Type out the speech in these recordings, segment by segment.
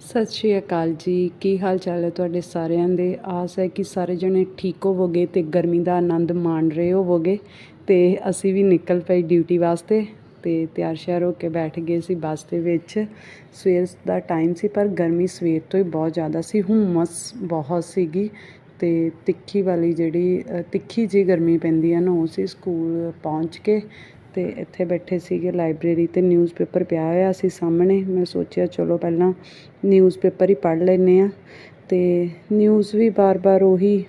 ਸਤਿ ਸ਼੍ਰੀ ਅਕਾਲ ਜੀ। ਕੀ ਹਾਲ ਚਾਲ ਹੈ ਤੁਹਾਡੇ ਸਾਰਿਆਂ ਦੇ? ਆਸ ਹੈ ਕਿ ਸਾਰੇ ਜਣੇ ਠੀਕ ਹੋਵੋਗੇ ਤੇ ਗਰਮੀ ਦਾ ਆਨੰਦ ਮਾਣ ਰਹੇ ਹੋਵੋਗੇ। ਤੇ ਅਸੀਂ ਵੀ ਨਿਕਲ ਪਏ ਡਿਊਟੀ ਵਾਸਤੇ ਤੇ ਤਿਆਰ ਸ਼ਿਆਰ ਹੋ ਕੇ ਬੈਠ ਗਏ ਸੀ ਬੱਸ ਦੇ ਵਿੱਚ। ਸਵੇਰ ਦਾ ਟਾਈਮ ਸੀ, ਪਰ ਗਰਮੀ ਸਵੇਰ ਤੋਂ ਹੀ ਬਹੁਤ ਜ਼ਿਆਦਾ ਸੀ। ਹੁਮਸ ਬਹੁਤ ਸੀਗੀ ਤੇ ਤਿੱਖੀ ਵਾਲੀ ਜਿਹੜੀ ਤਿੱਖੀ ਜੀ ਗਰਮੀ ਪੈਂਦੀ ਹੈ ਨਾ, ਉਹ ਸੀ ਸਕੂਲ ਪਹੁੰਚ ਕੇ। ਅਤੇ ਇੱਥੇ ਬੈਠੇ ਸੀਗੇ ਲਾਇਬ੍ਰੇਰੀ ਤੇ ਨਿਊਜ਼ਪੇਪਰ ਪਿਆ ਹੋਇਆ ਸੀ ਸਾਹਮਣੇ। ਮੈਂ ਸੋਚਿਆ, ਚਲੋ ਪਹਿਲਾਂ ਨਿਊਜ਼ਪੇਪਰ ਹੀ ਪੜ੍ਹ ਲੈਂਦੇ ਹਾਂ। ਅਤੇ ਨਿਊਜ਼ ਵੀ ਵਾਰ ਵਾਰ ਉਹੀ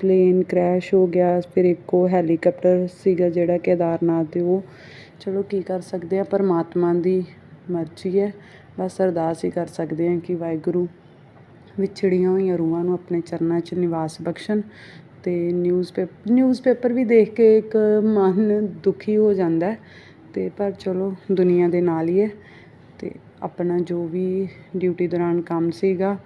ਪਲੇਨ ਕਰੈਸ਼ ਹੋ ਗਿਆ। ਫਿਰ ਇੱਕ ਉਹ ਹੈਲੀਕਾਪਟਰ ਸੀਗਾ ਜਿਹੜਾ ਕੇਦਾਰਨਾਥ ਦੇ, ਉਹ ਚਲੋ ਕੀ ਕਰ ਸਕਦੇ ਹਾਂ, ਪਰਮਾਤਮਾ ਦੀ ਮਰਜ਼ੀ ਹੈ। ਬਸ ਅਰਦਾਸ ਹੀ ਕਰ ਸਕਦੇ ਹਾਂ ਕਿ ਵਾਹਿਗੁਰੂ ਵਿਛੜੀਆਂ ਹੋਈਆਂ ਰੂਹਾਂ ਨੂੰ ਆਪਣੇ ਚਰਨਾਂ 'ਚ ਨਿਵਾਸ ਬਖਸ਼ਣ। ਅਤੇ ਨਿਊਜ਼ ਤੇ ਨਿਊਜ਼ ਪੇਪਰ ਵੀ ਦੇਖ ਕੇ ਇੱਕ ਮਨ ਦੁਖੀ ਹੋ ਜਾਂਦਾ ਅਤੇ ਪਰ ਚਲੋ, ਦੁਨੀਆ ਦੇ ਨਾਲ ਹੀ ਹੈ। ਅਤੇ ਆਪਣਾ ਜੋ ਵੀ ਡਿਊਟੀ ਦੌਰਾਨ ਕੰਮ ਸੀਗਾ,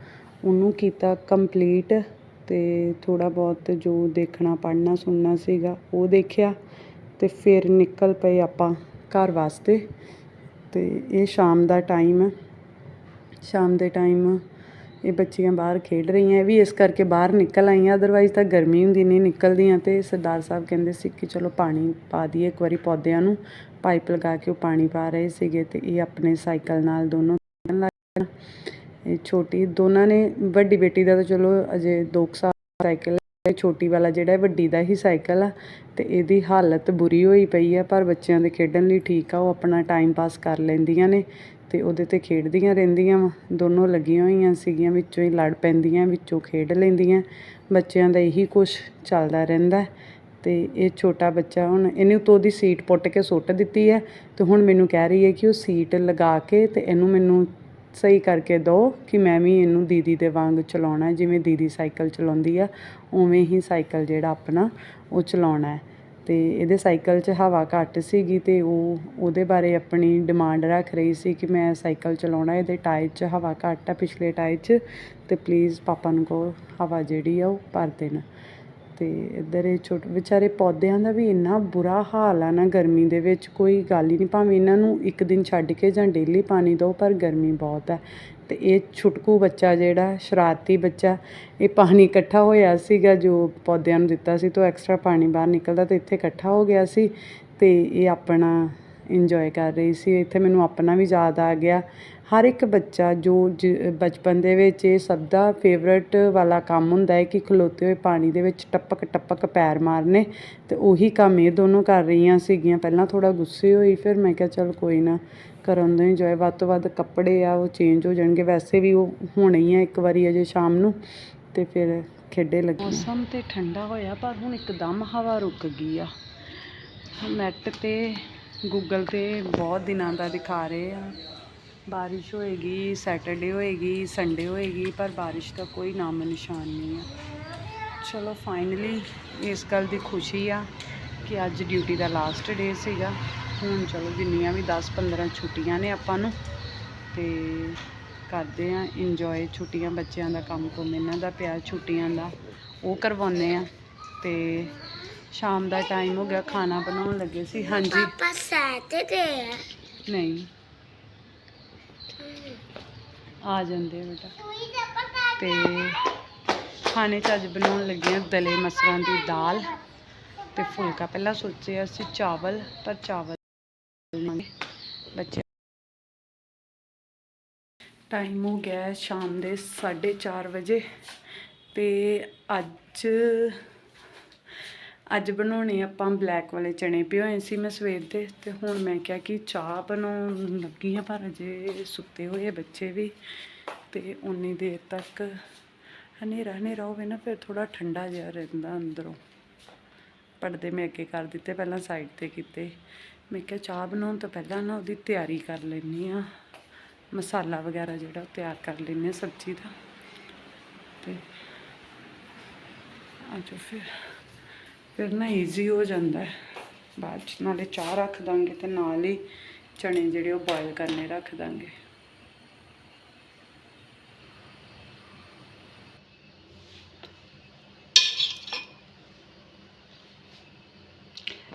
ਉਹਨੂੰ ਕੀਤਾ ਕੰਪਲੀਟ ਅਤੇ ਥੋੜ੍ਹਾ ਬਹੁਤ ਜੋ ਦੇਖਣਾ, ਪੜ੍ਹਨਾ, ਸੁਣਨਾ ਸੀਗਾ, ਉਹ ਦੇਖਿਆ ਅਤੇ ਫਿਰ ਨਿਕਲ ਪਏ ਆਪਾਂ ਘਰ ਵਾਸਤੇ। ਅਤੇ ਇਹ ਸ਼ਾਮ ਦਾ ਟਾਈਮ ਹੈ। ਸ਼ਾਮ ਦੇ ਟਾਈਮ ਇਹ ਬੱਚੀਆਂ ਬਾਹਰ ਖੇਡ ਰਹੀਆਂ, ਇਹ ਵੀ ਇਸ ਕਰਕੇ ਬਾਹਰ ਨਿਕਲ ਆਈਆਂ ਅਦਰਵਾਈਜ਼ ਤਾਂ ਗਰਮੀ ਹੁੰਦੀ, ਨਹੀਂ ਨਿਕਲਦੀਆਂ ਤੇ ਸਰਦਾਰ ਸਾਹਿਬ ਕਹਿੰਦੇ ਸੀ ਕਿ ਚਲੋ ਪਾਣੀ ਪਾ ਦਈਏ ਇੱਕ ਵਾਰੀ ਪੌਦਿਆਂ ਨੂੰ, ਪਾਈਪ ਲਗਾ ਕੇ ਉਹ ਪਾਣੀ ਪਾ ਰਹੇ ਸੀਗੇ ਤੇ ਇਹ ਆਪਣੇ ਸਾਈਕਲ ਨਾਲ ਦੋਨੋਂ ਲੱਗ ਪਈਆਂ। ਇਹ ਛੋਟੀ, ਦੋਨਾਂ ਨੇ, ਵੱਡੀ ਬੇਟੀ ਦਾ ਤਾਂ ਚਲੋ ਅਜੇ 2 ਸਾਲ ਸਾਈਕਲ ਹੈ ਛੋਟੀ ਵਾਲਾ ਜਿਹੜਾ ਵੱਡੀ ਦਾ ਹੀ ਸਾਈਕਲ ਆ ਤੇ ਇਹਦੀ ਹਾਲਤ ਬੁਰੀ ਹੋਈ ਪਈ ਆ, ਪਰ ਬੱਚਿਆਂ ਦੇ ਖੇਡਣ ਲਈ ਠੀਕ ਆ, ਉਹ ਆਪਣਾ ਟਾਈਮ ਪਾਸ ਕਰ ਲੈਂਦੀਆਂ ਨੇ ਤੇ ਉਹਦੇ ਤੇ ਖੇਡਦੀਆਂ ਰਹਿੰਦੀਆਂ ਵਾ। ਦੋਨੋਂ ਲੱਗੀਆਂ ਹੋਈਆਂ ਸੀਗੀਆਂ, ਵਿੱਚੋਂ ਹੀ ਲੜ ਪੈਂਦੀਆਂ, ਵਿੱਚੋਂ ਖੇਡ ਲੈਂਦੀਆਂ। ਬੱਚਿਆਂ ਦਾ ਇਹੀ ਕੁਛ ਚੱਲਦਾ ਰਹਿੰਦਾ ਤੇ ਇਹ ਛੋਟਾ ਬੱਚਾ ਹੁਣ ਇਹਨੇ ਉਤੋਂ ਦੀ ਸੀਟ ਪੁੱਟ ਕੇ ਸੁੱਟ ਦਿੱਤੀ ਹੈ ਤੇ ਹੁਣ ਮੈਨੂੰ ਕਹਿ ਰਹੀ ਹੈ ਕਿ ਉਹ ਸੀਟ ਲਗਾ ਕੇ ਤੇ ਇਹਨੂੰ ਮੈਨੂੰ ਸਹੀ ਕਰਕੇ ਦਿਓ ਕਿ ਮੈਂ ਵੀ ਇਹਨੂੰ ਦੀਦੀ ਦੇ ਵਾਂਗ ਚਲਾਉਣਾ ਜਿਵੇਂ ਦੀਦੀ ਸਾਈਕਲ ਚਲਾਉਂਦੀ ਆ, ਉਵੇਂ ਹੀ ਸਾਈਕਲ ਜਿਹੜਾ ਆਪਣਾ ਉਹ ਚਲਾਉਣਾ ਅਤੇ ਇਹਦੇ ਸਾਈਕਲ 'ਚ ਹਵਾ ਘੱਟ ਸੀਗੀ ਅਤੇ ਉਹ, ਉਹਦੇ ਬਾਰੇ ਆਪਣੀ ਡਿਮਾਂਡ ਰੱਖ ਰਹੀ ਸੀ ਕਿ ਮੈਂ ਸਾਈਕਲ ਚਲਾਉਣਾ, ਇਹਦੇ ਟਾਇਰ 'ਚ ਹਵਾ ਘੱਟ ਆ ਪਿਛਲੇ ਟਾਇਰ 'ਚ ਅਤੇ ਪਲੀਜ਼ ਪਾਪਾ ਨੂੰ ਕਹੋ ਹਵਾ ਜਿਹੜੀ ਆ ਉਹ ਭਰ ਦੇਣ। ਅਤੇ ਇੱਧਰ ਇਹ ਛੋਟੇ, ਵਿਚਾਰੇ ਪੌਦਿਆਂ ਦਾ ਵੀ ਇੰਨਾ ਬੁਰਾ ਹਾਲ ਆ ਨਾ ਗਰਮੀ ਦੇ ਵਿੱਚ, ਕੋਈ ਗੱਲ ਹੀ ਨਹੀਂ, ਭਾਵੇਂ ਇਹਨਾਂ ਨੂੰ ਇੱਕ ਦਿਨ ਛੱਡ ਕੇ ਜਾਂ ਡੇਲੀ ਪਾਣੀ ਦਿਓ, ਪਰ ਗਰਮੀ ਬਹੁਤ ਹੈ ਅਤੇ ਇਹ ਛੁਟਕੂ ਬੱਚਾ ਜਿਹੜਾ, ਸ਼ਰਾਰਤੀ ਬੱਚਾ, ਇਹ ਪਾਣੀ ਇਕੱਠਾ ਹੋਇਆ ਸੀਗਾ, ਜੋ ਪੌਦਿਆਂ ਨੂੰ ਦਿੱਤਾ ਸੀ, ਤੋਂ ਐਕਸਟਰਾ ਪਾਣੀ ਬਾਹਰ ਨਿਕਲਦਾ ਅਤੇ ਇੱਥੇ ਇਕੱਠਾ ਹੋ ਗਿਆ ਸੀ ਅਤੇ ਇਹ ਆਪਣਾ ਇੰਜੋਏ ਕਰ ਰਹੀ ਸੀ। ਇੱਥੇ ਮੈਨੂੰ ਆਪਣਾ ਵੀ ਯਾਦ ਆ ਗਿਆ ਹਰ ਇੱਕ ਬੱਚਾ ਜੋ ਜ- ਬਚਪਨ ਦੇ ਵਿੱਚ ਇਹ ਸਭ ਦਾ ਫੇਵਰਟ ਵਾਲਾ ਕੰਮ ਹੁੰਦਾ ਹੈ ਕਿ ਖਲੋਤੇ ਹੋਏ ਪਾਣੀ ਦੇ ਵਿੱਚ ਟਪਕ ਟਪਕ ਪੈਰ ਮਾਰਨੇ ਅਤੇ ਉਹੀ ਕੰਮ ਇਹ ਦੋਨੋਂ ਕਰ ਰਹੀਆਂ ਸੀਗੀਆਂ। ਪਹਿਲਾਂ ਥੋੜ੍ਹਾ ਗੁੱਸੇ ਹੋਈ, ਫਿਰ ਮੈਂ ਕਿਹਾ ਚੱਲ ਕੋਈ ਨਾ ਕਰਨ ਦੋ ਇੰਜੋਏ ਵੱਧ ਤੋਂ ਵੱਧ ਕੱਪੜੇ ਆ, ਉਹ ਚੇਂਜ ਹੋ ਜਾਣਗੇ। ਵੈਸੇ ਵੀ ਉਹ ਹੋਣੇ ਹੀ ਆ ਇੱਕ ਵਾਰੀ ਅਜੇ ਸ਼ਾਮ ਨੂੰ ਅਤੇ ਫਿਰ ਖੇਡੇ ਲੱਗੇ। ਮੌਸਮ ਤੇ ਠੰਡਾ ਹੋਇਆ, ਪਰ ਹੁਣ ਇੱਕਦਮ ਹਵਾ ਰੁਕ ਗਈ ਆ। ਨੈੱਟ ਤੇ ਗੂਗਲ ਤੇ ਬਹੁਤ ਦਿਨਾਂ ਦਾ ਦਿਖਾ ਰਹੇ ਆ। ਬਾਰਿਸ਼ ਹੋਏਗੀ ਸੈਟਰਡੇ ਹੋਏਗੀ ਸੰਡੇ ਹੋਏਗੀ ਪਰ ਬਾਰਿਸ਼ ਦਾ ਕੋਈ ਨਾਮ ਨਿਸ਼ਾਨ ਨਹੀਂ ਆ ਚਲੋ ਫਾਈਨਲੀ ਇਸ ਗੱਲ ਦੀ ਖੁਸ਼ੀ ਆ ਕਿ ਅੱਜ ਡਿਊਟੀ ਦਾ ਲਾਸਟ ਡੇ ਸੀਗਾ। ਹੁਣ ਚਲੋ ਜਿੰਨੀਆਂ ਵੀ 10 15 ਛੁੱਟੀਆਂ ਨੇ ਆਪਾਂ ਨੂੰ ਤੇ ਕਰਦੇ ਆ ਇੰਜੋਏ ਛੁੱਟੀਆਂ ਬੱਚਿਆਂ ਦਾ ਕੰਮ ਕੁਮ ਇਹਨਾਂ ਦਾ ਪਿਆ ਛੁੱਟੀਆਂ ਦਾ ਉਹ ਕਰਵਾਉਂਦੇ ਆ। ਤੇ ਸ਼ਾਮ ਦਾ ਟਾਈਮ ਹੋ ਗਿਆ ਖਾਣਾ ਬਣਾਉਣ ਲੱਗੇ ਸੀ। ਹਾਂਜੀ। ਪਾਪਾ ਸੈਟਰਡੇ ਹੈ ਨਹੀਂ। ਆ ਜਾਂਦੇ ਆ ਬੇਟਾ। ਤੇ ਖਾਣੇ 'ਚ ਅੱਜ ਬਣਾਉਣ ਲੱਗੇ ਆ ਦਲੇ ਮਸਰਾਂ ਦੀ ਦਾਲ। ਤੇ ਫੁਲਕਾ ਪਹਿਲਾਂ ਸੋਚਿਆ ਸੀ ਚਾਵਲ, ਪਰ ਚਾਵਲ ਬੱਚੇ ਟਾਈਮ ਹੋ ਗਿਆ ਸ਼ਾਮ ਦੇ 4:30 ਵਜੇ। ਤੇ ਅੱਜ ਅੱਜ ਬਣਾਉਣੇ ਆਪਾਂ ਬਲੈਕ ਵਾਲੇ ਚਣੇ ਪਿਓਏ ਸੀ ਮੈਂ ਸਵੇਰ ਦੇ, ਤੇ ਹੁਣ ਮੈਂ ਕਿਹਾ ਕਿ ਚਾਹ ਬਣਾਉਣ ਲੱਗੀ ਆ ਪਰ ਅਜੇ ਸੁੱਤੇ ਹੋਏ ਬੱਚੇ ਵੀ, ਤੇ ਉਨੀ ਦੇਰ ਤੱਕ ਹਨੇਰਾ ਹਨੇਰਾ ਹੋਵੇ ਨਾ, ਫਿਰ ਥੋੜਾ ਠੰਡਾ ਜਿਹਾ ਰਹਿੰਦਾ ਅੰਦਰੋਂ। ਪਰਦੇ ਮੈਂ ਅੱਗੇ ਕਰ ਦਿੱਤੇ, ਪਹਿਲਾਂ ਸਾਈਡ ਤੇ ਕੀਤੇ। ਮੈਂ ਕਿਹਾ ਚਾਹ ਬਣਾਉਣ ਤੋਂ ਪਹਿਲਾਂ ਨਾ ਉਹਦੀ ਤਿਆਰੀ ਕਰ ਲੈਣੀ ਆ ਮਸਾਲਾ ਵਗੈਰਾ ਜਿਹੜਾ ਉਹ ਤਿਆਰ ਕਰ ਲੈਂਦੇ ਹਾਂ ਸਬਜ਼ੀ ਦਾ। ਤੇ ਆਜੋ ਫਿਰ। ਫਿਰ ਨਾ ਈਜ਼ੀ ਹੋ ਜਾਂਦਾ ਬਾਅਦ 'ਚ ਨਾਲੇ ਚਾਹ ਰੱਖ ਦਾਂਗੇ ਤੇ ਨਾਲ ਹੀ ਚਣੇ ਜਿਹੜੇ ਉਹ ਬੋਇਲ ਕਰਨੇ ਰੱਖ ਦਾਂਗੇ।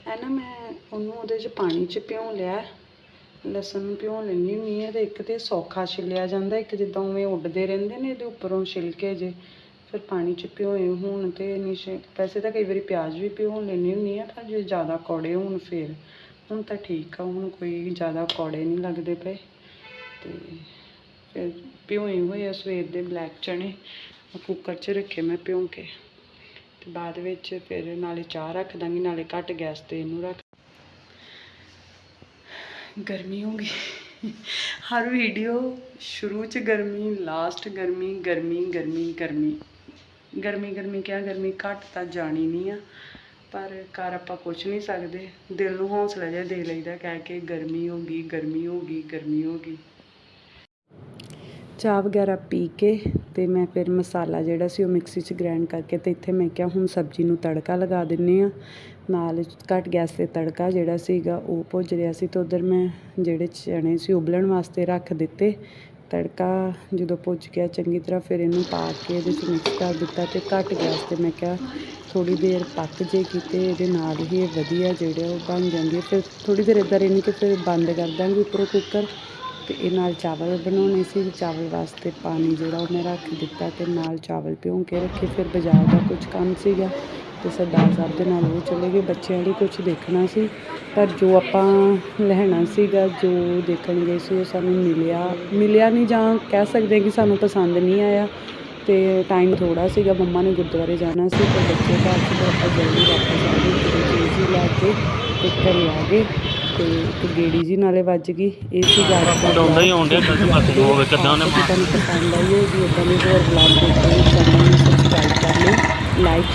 ਹੈ ਨਾ ਮੈਂ ਉਹਨੂੰ ਉਹਦੇ 'ਚ ਪਾਣੀ 'ਚ ਭਿਉਂ ਲਿਆ ਲਸਣ ਨੂੰ ਭਿਉਂ ਲੈਂਦੀ ਹੁੰਦੀ ਹਾਂ ਤੇ ਇੱਕ ਤੇ ਸੌਖਾ ਛਿੱਲਿਆ ਜਾਂਦਾ, ਇੱਕ ਜਿੱਦਾਂ ਉਵੇਂ ਉੱਡਦੇ ਰਹਿੰਦੇ ਨੇ ਇਹਦੇ ਉੱਪਰੋਂ ਛਿਲਕੇ ਜੇ। ਫਿਰ ਪਾਣੀ 'ਚ ਭਿਓਏ ਹੋਣ ਤੇ ਨਹੀਂ ਛੇ ਵੈਸੇ ਤਾਂ ਕਈ ਵਾਰੀ ਪਿਆਜ਼ ਵੀ ਭਿਉਂ ਲੈਂਦੀ ਹੁੰਦੀ ਹਾਂ ਪਰ ਜੇ ਜ਼ਿਆਦਾ ਕੌੜੇ ਹੋਣ ਫਿਰ, ਹੁਣ ਤਾਂ ਠੀਕ ਆ, ਹੁਣ ਕੋਈ ਜ਼ਿਆਦਾ ਕੌੜੇ ਨਹੀਂ ਲੱਗਦੇ ਪਏ। ਤੇ ਫਿਰ ਭਿਓਏ ਹੋਏ ਆ ਸਵੇਰ ਦੇ ਬਲੈਕ ਚਣੇ ਕੁੱਕਰ 'ਚ ਰੱਖੇ ਮੈਂ ਭਿਉਂ ਕੇ। ਤੇ ਬਾਅਦ ਵਿੱਚ ਫਿਰ ਨਾਲੇ ਚਾਹ ਰੱਖ ਦਾਂਗੀ, ਨਾਲੇ ਘੱਟ ਗੈਸ ਤੇ ਇਹਨੂੰ ਰੱਖ। ਗਰਮੀ ਹੋ ਗਈ। ਹਰ ਵੀਡੀਓ ਸ਼ੁਰੂ ਚ ਗਰਮੀ ਲਾਸਟ ਗਰਮੀ ਗਰਮੀ ਗਰਮੀ ਗਰਮੀ। ਗਰਮੀ ਗਰਮੀ ਕਿਹਾ, ਗਰਮੀ ਘੱਟ ਤਾਂ ਜਾਣੀ ਨਹੀਂ ਆ। ਪਰ ਕਰ ਆਪਾਂ ਕੁਝ ਨਹੀਂ ਸਕਦੇ। ਦਿਲ ਨੂੰ ਹੌਸਲਾ ਜਿਹਾ ਦੇ ਲਈਦਾ ਕਹਿ ਕੇ ਗਰਮੀ ਹੋ ਗਈ, ਗਰਮੀ ਹੋ ਗਈ, ਗਰਮੀ ਹੋ ਗਈ। ਚਾਹ ਵਗੈਰਾ ਪੀ ਕੇ ਤੇ ਮੈਂ ਫਿਰ ਮਸਾਲਾ ਜਿਹੜਾ ਸੀ ਉਹ ਮਿਕਸੀ 'ਚ ਗ੍ਰਾਈਂਡ ਕਰਕੇ ਤੇ ਇੱਥੇ ਮੈਂ ਕਿਹਾ ਹੁਣ ਸਬਜ਼ੀ ਨੂੰ ਤੜਕਾ ਲਗਾ ਦਿੰਨੇ ਆ। ਨਾਲ ਘੱਟ ਗੈਸ ਤੇ ਤੜਕਾ ਜਿਹੜਾ ਸੀਗਾ ਉਹ ਭੁੱਜ ਰਿਹਾ ਸੀ ਤੇ ਉਧਰ ਮੈਂ ਜਿਹੜੇ ਚਣੇ ਸੀ ਉਬਲਣ ਵਾਸਤੇ ਰੱਖ ਦਿੱਤੇ। ਤੜਕਾ ਜਦੋਂ ਭੁੱਜ ਗਿਆ, ਚੰਗੀ ਤਰ੍ਹਾਂ ਫਿਰ ਇਹਨੂੰ ਪਾ ਕੇ ਇਹਦੇ 'ਚ ਮਿਕਸ ਕਰ ਦਿੱਤਾ ਤੇ ਘੱਟ ਗੈਸ ਤੇ ਮੈਂ ਕਿਹਾ ਥੋੜੀ ਦੇਰ ਪੱਕ ਜੇ ਕਿਤੇ ਇਹਦੇ ਨਾਲ ਹੀ ਇਹ ਵਧੀਆ ਜਿਹੜੇ ਉਹ ਬਣ ਜਾਂਦੀ ਹੈ ਫਿਰ ਥੋੜੀ ਦੇਰ ਇੱਦਾਂ ਰਹਿਣੀ ਕਿ ਫਿਰ ਬੰਦ ਕਰ ਦਾਂਗੇ ਉੱਪਰੋਂ ਕੁੱਕਰ ਤੇ ਇਹ ਨਾਲ ਚਾਵਲ ਬਣਾਉਣੇ ਸੀ। ਚਾਵਲ ਵਾਸਤੇ ਪਾਣੀ ਜਿਹੜਾ ਉਹ ਮੈਂ ਰੱਖ ਦਿੱਤਾ ਤੇ ਨਾਲ ਚਾਵਲ ਭਿਉਂ ਕੇ ਰੱਖੇ। ਫਿਰ ਬਾਜ਼ਾਰ ਦਾ ਕੁਝ ਕੰਮ ਸੀਗਾ। ਤੇ ਸਰਦਾਰ ਸਾਹਿਬ ਦੇ ਨਾਲ ਉਹ ਚਲੇ ਗਏ। ਬੱਚਿਆਂ ਲਈ ਕੁਝ ਦੇਖਣਾ ਸੀ ਪਰ ਜੋ ਆਪਾਂ ਲੈਣਾ ਸੀਗਾ ਜੋ ਦੇਖਣ ਗਏ ਸੀ ਉਹ ਸਾਨੂੰ ਮਿਲਿਆ। ਮਿਲਿਆ ਨਹੀਂ ਜਾਂ ਕਹਿ ਸਕਦੇ ਕਿ ਸਾਨੂੰ ਪਸੰਦ ਨਹੀਂ ਆਇਆ। ਤੇ ਟਾਈਮ ਥੋੜਾ ਸੀਗਾ ਮੰਮਾ ਨੇ ਗੁਰਦੁਆਰੇ ਜਾਣਾ ਸੀ ਤੇ ਬੱਚੇ ਘਰ ਤੇ ਆਪਾਂ ਜਲਦੀ ਵਾਪਸ ਆ ਗਏ। ਤੇ ਚੀਜ਼ ਲੈ ਕੇ ਤੇ ਘਰੇ ਆ ਗਏ ਤੇ ਇੱਕ ਗੇੜੀ ਜੀ ਨਾਲੇ ਵੱਜ ਗਈ। ਇਹ ਸੀ ਗਾੜਾ ਉਡਾਉਂਦਾ ਹੀ ਡਿਆ ਗਲਤ ਪਾਸੇ ਹੋਵੇ ਕਿੱਦਾਂ ਉਹਨੇ ਤੁਹਾਨੂੰ ਪਸੰਦ ਆਈ ਹੋਵੇਗੀ ਇਦਾਂ ਦੇ ਹੋਰ ਵਲੌਗ ਦੇਖਣ ਲਈ ਚੈਨਲ ਨੂੰ ਸਬਸਕ੍ਰਾਈਬ ਕਰ ਲਿਓ ਲਾਈਕ